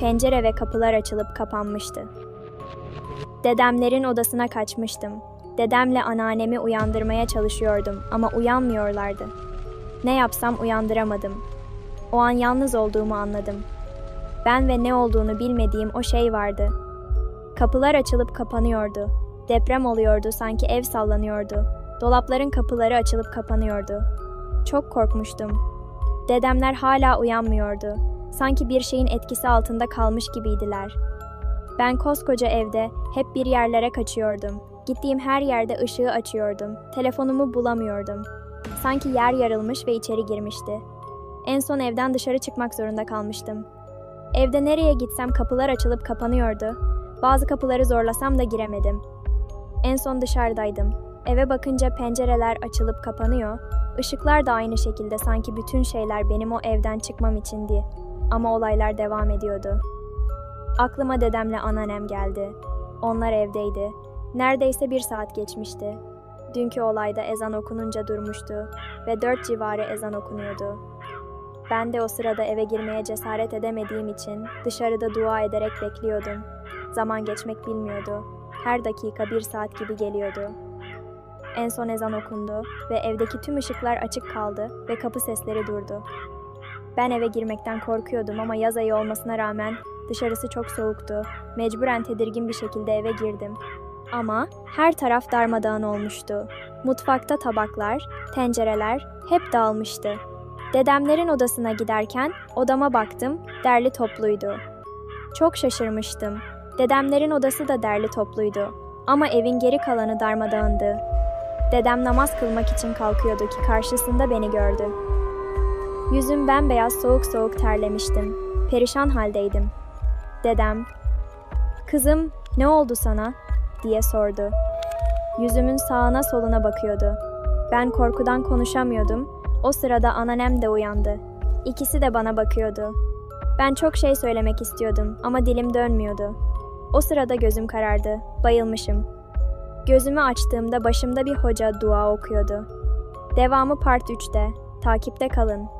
Pencere ve kapılar açılıp kapanmıştı. Dedemlerin odasına kaçmıştım. Dedemle anneannemi uyandırmaya çalışıyordum ama uyanmıyorlardı. Ne yapsam uyandıramadım. O an yalnız olduğumu anladım. Ben ve ne olduğunu bilmediğim o şey vardı. Kapılar açılıp kapanıyordu. Deprem oluyordu sanki ev sallanıyordu. Dolapların kapıları açılıp kapanıyordu. Çok korkmuştum. Dedemler hala uyanmıyordu. Sanki bir şeyin etkisi altında kalmış gibiydiler. Ben koskoca evde hep bir yerlere kaçıyordum. Gittiğim her yerde ışığı açıyordum. Telefonumu bulamıyordum. Sanki yer yarılmış ve içeri girmişti. En son evden dışarı çıkmak zorunda kalmıştım. Evde nereye gitsem kapılar açılıp kapanıyordu. Bazı kapıları zorlasam da giremedim. En son dışarıdaydım. Eve bakınca pencereler açılıp kapanıyor. Işıklar da aynı şekilde sanki bütün şeyler benim o evden çıkmam içindi. Ama olaylar devam ediyordu. Aklıma dedemle anneannem geldi. Onlar evdeydi. Neredeyse bir saat geçmişti. Dünkü olayda ezan okununca durmuştu ve dört civarı ezan okunuyordu. Ben de o sırada eve girmeye cesaret edemediğim için dışarıda dua ederek bekliyordum. Zaman geçmek bilmiyordu. Her dakika bir saat gibi geliyordu. En son ezan okundu ve evdeki tüm ışıklar açık kaldı ve kapı sesleri durdu. Ben eve girmekten korkuyordum ama yaz ayı olmasına rağmen dışarısı çok soğuktu. Mecburen tedirgin bir şekilde eve girdim. Ama her taraf darmadağın olmuştu. Mutfakta tabaklar, tencereler hep dağılmıştı. Dedemlerin odasına giderken odama baktım, derli topluydu. Çok şaşırmıştım. Dedemlerin odası da derli topluydu. Ama evin geri kalanı darmadağındı. Dedem namaz kılmak için kalkıyordu ki karşısında beni gördü. Yüzüm bembeyaz soğuk soğuk terlemiştim. Perişan haldeydim. Dedem, "Kızım, ne oldu sana?" diye sordu. Yüzümün sağına soluna bakıyordu. Ben korkudan konuşamıyordum. O sırada anneannem de uyandı. İkisi de bana bakıyordu. Ben çok şey söylemek istiyordum ama dilim dönmüyordu. O sırada gözüm karardı. Bayılmışım. Gözümü açtığımda başımda bir hoca dua okuyordu. Devamı part 3'te. Takipte kalın.